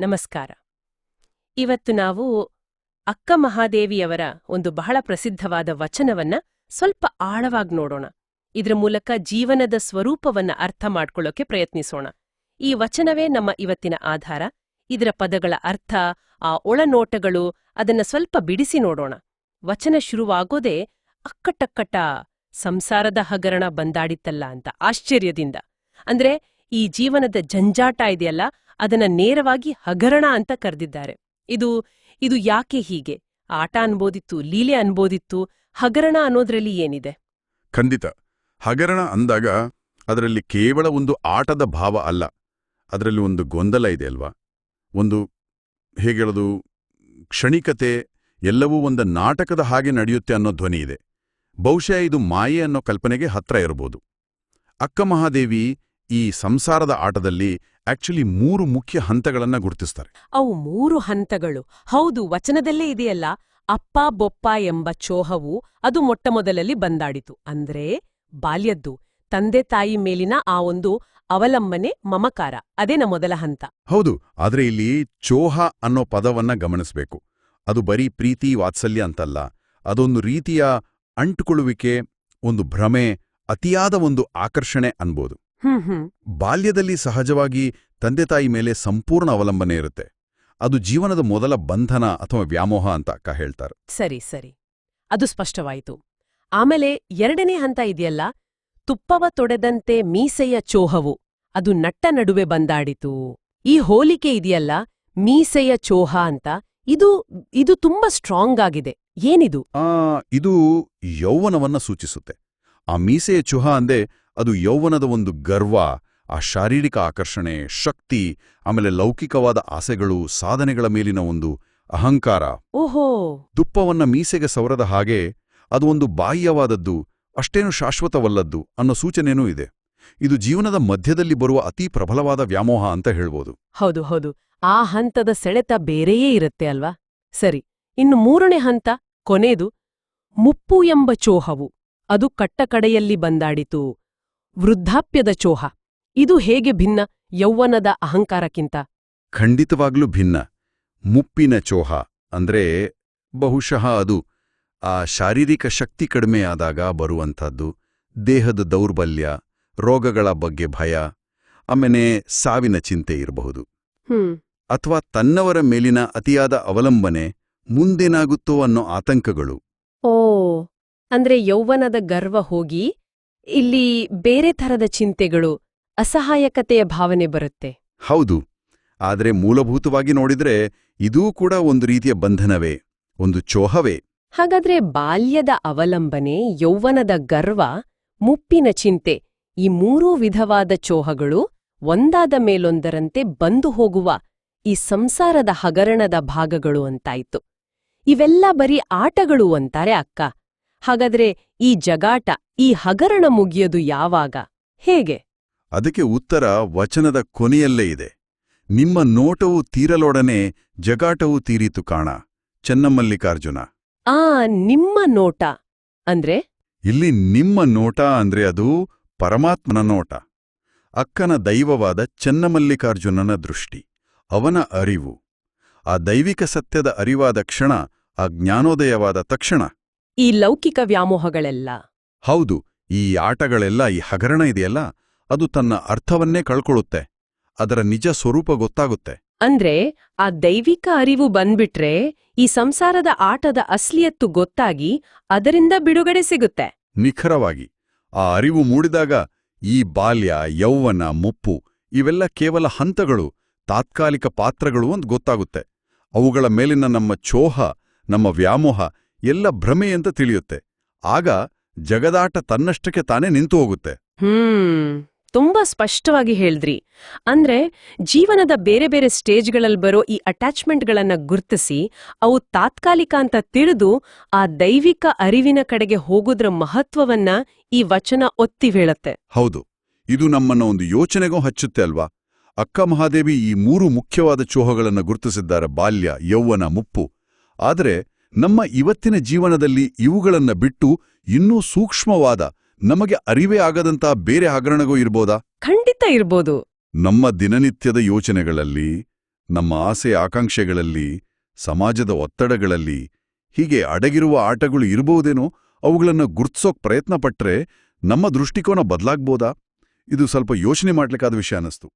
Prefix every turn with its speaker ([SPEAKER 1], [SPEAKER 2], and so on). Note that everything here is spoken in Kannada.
[SPEAKER 1] ನಮಸ್ಕಾರ. ಇವತ್ತು ನಾವು ಅಕ್ಕ ಮಹಾದೇವಿಯವರ ಒಂದು ಬಹಳ ಪ್ರಸಿದ್ಧವಾದ ವಚನವನ್ನ ಸ್ವಲ್ಪ ಆಳವಾಗಿ ನೋಡೋಣ. ಇದರ ಮೂಲಕ ಜೀವನದ ಸ್ವರೂಪವನ್ನ ಅರ್ಥ ಮಾಡ್ಕೊಳ್ಳೋಕೆ ಪ್ರಯತ್ನಿಸೋಣ. ಈ ವಚನವೇ ನಮ್ಮ ಇವತ್ತಿನ ಆಧಾರ. ಇದರ ಪದಗಳ ಅರ್ಥ, ಆ ಒಳನೋಟಗಳು ಅದನ್ನ ಸ್ವಲ್ಪ ಬಿಡಿಸಿ ನೋಡೋಣ. ವಚನ ಶುರುವಾಗೋದೇ ಅಕ್ಕಟಕ್ಕಟ ಸಂಸಾರದ ಹಗರಣ ಬಂದಾಡಿತ್ತಲ್ಲ ಅಂತ ಆಶ್ಚರ್ಯದಿಂದ. ಅಂದ್ರೆ ಈ ಜೀವನದ ಜಂಜಾಟ ಇದೆಯಲ್ಲ ಅದನ್ನ ನೇರವಾಗಿ ಹಗರಣ ಅಂತ ಕರೆದಿದ್ದಾರೆ. ಇದು ಇದು ಯಾಕೆ ಹೀಗೆ? ಆಟ ಅನ್ಬೋದಿತ್ತು, ಲೀಲೆ ಅನ್ಬೋದಿತ್ತು, ಹಗರಣ ಅನ್ನೋದ್ರಲ್ಲಿ ಏನಿದೆ?
[SPEAKER 2] ಖಂಡಿತ. ಹಗರಣ ಅಂದಾಗ ಅದರಲ್ಲಿ ಕೇವಲ ಒಂದು ಆಟದ ಭಾವ ಅಲ್ಲ. ಅದರಲ್ಲಿ ಒಂದು ಗೊಂದಲ ಇದೆ ಅಲ್ವಾ? ಒಂದು ಹೇಗೇಳೋದು ಕ್ಷಣಿಕತೆ ಎಲ್ಲವೂ ಒಂದು ನಾಟಕದ ಹಾಗೆ ನಡೆಯುತ್ತೆ ಅನ್ನೋ ಧ್ವನಿ ಇದೆ. ಬಹುಶಃ ಇದು ಮಾಯೆ ಅನ್ನೋ ಕಲ್ಪನೆಗೆ ಹತ್ರ ಇರಬಹುದು ಅಕ್ಕಮಹಾದೇವಿ ಈ ಸಂಸಾರದ ಆಟದಲ್ಲಿ ಆಕ್ಚುಲಿ ಮೂರು ಮುಖ್ಯ ಹಂತಗಳನ್ನ ಗುರುತಿಸ್ತಾರೆ.
[SPEAKER 1] ಅವು ಮೂರು ಹಂತಗಳು. ಹೌದು ವಚನದಲ್ಲೇ ಇದೆಯಲ್ಲ ಅಪ್ಪ ಬೊಪ್ಪ ಎಂಬ ಚೋಹವು ಅದು ಮೊಟ್ಟಮೊದಲಲ್ಲಿ ಬಂದಾಡಿತು. ಅಂದ್ರೆ ಬಾಲ್ಯದ್ದು ತಂದೆ ತಾಯಿ ಮೇಲಿನ ಆ ಒಂದು ಅವಲಂಬನೆ ಮಮಕಾರ ಅದೇನ ಮೊದಲ ಹಂತ.
[SPEAKER 2] ಹೌದು ಆದ್ರೆ ಇಲ್ಲಿ ಚೋಹ ಅನ್ನೋ ಪದವನ್ನ ಗಮನಿಸಬೇಕು. ಅದು ಬರೀ ಪ್ರೀತಿ ವಾತ್ಸಲ್ಯ ಅಂತಲ್ಲ. ಅದೊಂದು ರೀತಿಯ ಅಂಟುಕೊಳ್ಳುವಿಕೆ ಒಂದು ಭ್ರಮೆ ಅತಿಯಾದ ಒಂದು ಆಕರ್ಷಣೆ ಅನ್ಬೋದು. ಬಾಲ್ಯದಲ್ಲಿ ಸಹಜವಾಗಿ ತಂದೆ ತಾಯಿ ಮೇಲೆ ಸಂಪೂರ್ಣ ಅವಲಂಬನೆ ಇರುತ್ತೆ. ಅದು ಜೀವನದ ಮೊದಲ ಬಂಧನ ಅಥವಾ ವ್ಯಾಮೋಹ ಅಂತ ಅಕ್ಕ ಹೇಳ್ತಾರೆ.
[SPEAKER 1] ಸರಿ ಸರಿ. ಅದು ಸ್ಪಷ್ಟವಾಯಿತು. ಆಮೇಲೆ ಎರಡನೇ ಹಂತ ಇದೆಯಲ್ಲ ತುಪ್ಪವ ತೊಡೆದಂತೆ ಮೀಸೆಯ ಚೋಹವು ಅದು ನಟ್ಟ ನಡುವೆ ಬಂದಾಡಿತು. ಈ ಹೋಲಿಕೆ ಇದೆಯಲ್ಲ ಮೀಸೆಯ ಚೋಹ ಅಂತ ಇದು ಇದು ತುಂಬಾ ಸ್ಟ್ರಾಂಗ್ ಆಗಿದೆ. ಏನಿದು?
[SPEAKER 2] ಆ ಇದು ಯೌವನವನ್ನ ಸೂಚಿಸುತ್ತೆ. ಆ ಮೀಸೆಯ ಚುಹ ಅಂದೆ ಅದು ಯೌವನದ ಒಂದು ಗರ್ವ ಆ ಶಾರೀರಿಕ ಆಕರ್ಷಣೆ ಶಕ್ತಿ ಆಮೇಲೆ ಲೌಕಿಕವಾದ ಆಸೆಗಳು ಸಾಧನೆಗಳ ಮೇಲಿನ ಒಂದು ಅಹಂಕಾರ.
[SPEAKER 1] ಓಹೋ!
[SPEAKER 2] ದುಪ್ಪವನ್ನ ಮೀಸೆಗೆ ಸವರದ ಹಾಗೆ ಅದು ಒಂದು ಬಾಹ್ಯವಾದದ್ದು ಅಷ್ಟೇನು ಶಾಶ್ವತವಲ್ಲದ್ದು ಅನ್ನೋ ಸೂಚನೆನೂ ಇದೆ. ಇದು ಜೀವನದ ಮಧ್ಯದಲ್ಲಿ ಬರುವ ಅತಿ ಪ್ರಬಲವಾದ ವ್ಯಾಮೋಹ ಅಂತ ಹೇಳ್ಬೋದು.
[SPEAKER 1] ಹೌದು ಹೌದು. ಆ ಹಂತದ ಸೆಳೆತ ಬೇರೆಯೇ ಇರುತ್ತೆ ಅಲ್ವಾ? ಸರಿ ಇನ್ನು ಮೂರನೇ ಹಂತ ಕೊನೆದು ಮುಪ್ಪು ಎಂಬ ಚೋಹವು. ಅದು ಕಟ್ಟಕಡೆಯಲ್ಲಿ ಬಂದಾಡಿತು. ವೃದ್ಧಾಪ್ಯದ ಚೋಹ. ಇದು ಹೇಗೆ ಭಿನ್ನ ಯೌವನದ ಅಹಂಕಾರಕ್ಕಿಂತ?
[SPEAKER 2] ಖಂಡಿತವಾಗ್ಲೂ ಭಿನ್ನ. ಮುಪ್ಪಿನ ಚೋಹ ಅಂದ್ರೆ ಬಹುಶಃ ಅದು ಆ ಶಾರೀರಿಕ ಶಕ್ತಿ ಕಡಿಮೆಯಾದಾಗ ಬರುವಂಥದ್ದು ದೇಹದ ದೌರ್ಬಲ್ಯ ರೋಗಗಳ ಬಗ್ಗೆ ಭಯ ಆಮೇಲೆ ಸಾವಿನ ಚಿಂತೆ ಇರಬಹುದು. ಅಥವಾ ತನ್ನವರ ಮೇಲಿನ ಅತಿಯಾದ ಅವಲಂಬನೆ ಮುಂದೇನಾಗುತ್ತೋ ಅನ್ನೋ ಆತಂಕಗಳು.
[SPEAKER 1] ಓ ಅಂದ್ರೆ ಯೌವನದ ಗರ್ವ ಹೋಗಿ ಇಲ್ಲಿ ಬೇರೆ ಥರದ ಚಿಂತೆಗಳು ಅಸಹಾಯಕತೆಯ ಭಾವನೆ ಬರುತ್ತೆ.
[SPEAKER 2] ಹೌದು. ಆದರೆ ಮೂಲಭೂತವಾಗಿ ನೋಡಿದ್ರೆ ಇದೂ ಕೂಡ ಒಂದು ರೀತಿಯ ಬಂಧನವೇ ಒಂದು ಚೋಹವೇ.
[SPEAKER 1] ಹಾಗಾದ್ರೆ ಬಾಲ್ಯದ ಅವಲಂಬನೆ ಯೌವನದ ಗರ್ವ ಮುಪ್ಪಿನ ಚಿಂತೆ ಈ ಮೂರೂ ವಿಧವಾದ ಚೋಹಗಳು ಒಂದಾದ ಮೇಲೊಂದರಂತೆ ಬಂದು ಹೋಗುವ ಈ ಸಂಸಾರದ ಹಗರಣದ ಭಾಗಗಳು ಅಂತಾಯ್ತು. ಇವೆಲ್ಲ ಬರೀ ಆಟಗಳು ಅಂತಾರೆ ಅಕ್ಕ. ಹಾಗಾದ್ರೆ ಈ ಜಗಾಟ ಈ ಹಗರಣ ಮುಗಿಯದು ಯಾವಾಗ? ಹೇಗೆ?
[SPEAKER 2] ಅದಕ್ಕೆ ಉತ್ತರ ವಚನದ ಕೊನೆಯಲ್ಲೇ ಇದೆ. ನಿಮ್ಮ ನೋಟವು ತೀರಲೊಡನೆ ಜಗಾಟವು ತೀರಿತು ಕಾಣ ಚೆನ್ನಮಲ್ಲಿಕಾರ್ಜುನ.
[SPEAKER 1] ಆ ನಿಮ್ಮ ನೋಟ ಅಂದ್ರೆ?
[SPEAKER 2] ಇಲ್ಲಿ ನಿಮ್ಮ ನೋಟ ಅಂದ್ರೆ ಅದು ಪರಮಾತ್ಮನ ನೋಟ. ಅಕ್ಕನ ದೈವವಾದ ಚೆನ್ನಮಲ್ಲಿಕಾರ್ಜುನನ ದೃಷ್ಟಿ ಅವನ ಅರಿವು. ಆ ದೈವಿಕ ಸತ್ಯದ ಅರಿವಾದ ಕ್ಷಣ ಆ ಜ್ಞಾನೋದಯವಾದ ತಕ್ಷಣ.
[SPEAKER 1] ಈ ಲೌಕಿಕ ವ್ಯಾಮೋಹಗಳೆಲ್ಲ.
[SPEAKER 2] ಹೌದು ಈ ಆಟಗಳೆಲ್ಲ ಈ ಹಗರಣ ಇದೆಯಲ್ಲ ಅದು ತನ್ನ ಅರ್ಥವನ್ನೇ ಕಳ್ಕೊಳ್ಳುತ್ತೆ. ಅದರ ನಿಜ ಸ್ವರೂಪ ಗೊತ್ತಾಗುತ್ತೆ.
[SPEAKER 1] ಅಂದ್ರೆ ಆ ದೈವಿಕ ಅರಿವು ಬಂದ್ಬಿಟ್ರೆ ಈ ಸಂಸಾರದ ಆಟದ ಅಸ್ಲಿಯತ್ತು ಗೊತ್ತಾಗಿ ಅದರಿಂದ ಬಿಡುಗಡೆ ಸಿಗುತ್ತೆ.
[SPEAKER 2] ನಿಖರವಾಗಿ ಆ ಅರಿವು ಮೂಡಿದಾಗ ಈ ಬಾಲ್ಯ ಯೌವನ ಮುಪ್ಪು ಇವೆಲ್ಲ ಕೇವಲ ಹಂತಗಳು ತಾತ್ಕಾಲಿಕ ಪಾತ್ರಗಳು ಅಂತ ಗೊತ್ತಾಗುತ್ತೆ. ಅವುಗಳ ಮೇಲಿನ ನಮ್ಮ ಚೋಹ ನಮ್ಮ ವ್ಯಾಮೋಹ ಎಲ್ಲ ಭ್ರಮೆ ಅಂತ ತಿಳಿಯುತ್ತೆ. ಆಗ ಜಗದಾಟ ತನ್ನಷ್ಟಕ್ಕೆ ತಾನೇ ನಿಂತು ಹೋಗುತ್ತೆ.
[SPEAKER 1] ಹ್ಮ್ ತುಂಬಾ ಸ್ಪಷ್ಟವಾಗಿ ಹೇಳಿದ್ರಿ. ಅಂದ್ರೆ ಜೀವನದ ಬೇರೆ ಬೇರೆ ಸ್ಟೇಜ್ಗಳಲ್ಲಿ ಬರೋ ಈ ಅಟ್ಯಾಚ್ಮೆಂಟ್ಗಳನ್ನ ಗುರುತಿಸಿ ಅವು ತಾತ್ಕಾಲಿಕ ಅಂತ ತಿಳಿದು ಆ ದೈವಿಕ ಅರಿವಿನ ಕಡೆಗೆ ಹೋಗುದ್ರ ಮಹತ್ವವನ್ನ ಈ ವಚನ ಒತ್ತಿ ಹೇಳುತ್ತೆ.
[SPEAKER 2] ಹೌದು ಇದು ನಮ್ಮನ್ನ ಒಂದು ಯೋಚನೆಗೂ ಹಚ್ಚುತ್ತೆ ಅಲ್ವಾ? ಅಕ್ಕ ಮಹಾದೇವಿ ಈ ಮೂರು ಮುಖ್ಯವಾದ ಚೋಹಗಳನ್ನು ಗುರುತಿಸಿದ್ದಾರೆ ಬಾಲ್ಯ ಯೌವನ ಮುಪ್ಪು. ಆದರೆ ನಮ್ಮ ಇವತ್ತಿನ ಜೀವನದಲ್ಲಿ ಇವುಗಳನ್ನು ಬಿಟ್ಟು ಇನ್ನೂ ಸೂಕ್ಷ್ಮವಾದ ನಮಗೆ ಅರಿವೇ ಆಗದಂಥ ಬೇರೆ ಹಗರಣಗೂ ಇರ್ಬೋದಾ?
[SPEAKER 1] ಖಂಡಿತ ಇರ್ಬೋದು.
[SPEAKER 2] ನಮ್ಮ ದಿನನಿತ್ಯದ ಯೋಚನೆಗಳಲ್ಲಿ ನಮ್ಮ ಆಸೆ ಆಕಾಂಕ್ಷೆಗಳಲ್ಲಿ ಸಮಾಜದ ಒತ್ತಡಗಳಲ್ಲಿ ಹೀಗೆ ಅಡಗಿರುವ ಆಟಗಳು ಇರಬಹುದೇನೋ ಅವುಗಳನ್ನು ಗುರ್ತಿಸೋಕ್ ಪ್ರಯತ್ನ ಪಟ್ರೆ ನಮ್ಮ ದೃಷ್ಟಿಕೋನ ಬದಲಾಗ್ಬೋದಾ? ಇದು ಸ್ವಲ್ಪ ಯೋಚನೆ ಮಾಡ್ಲಿಕ್ಕಾದ ವಿಷಯ ಅನ್ನಿಸ್ತು.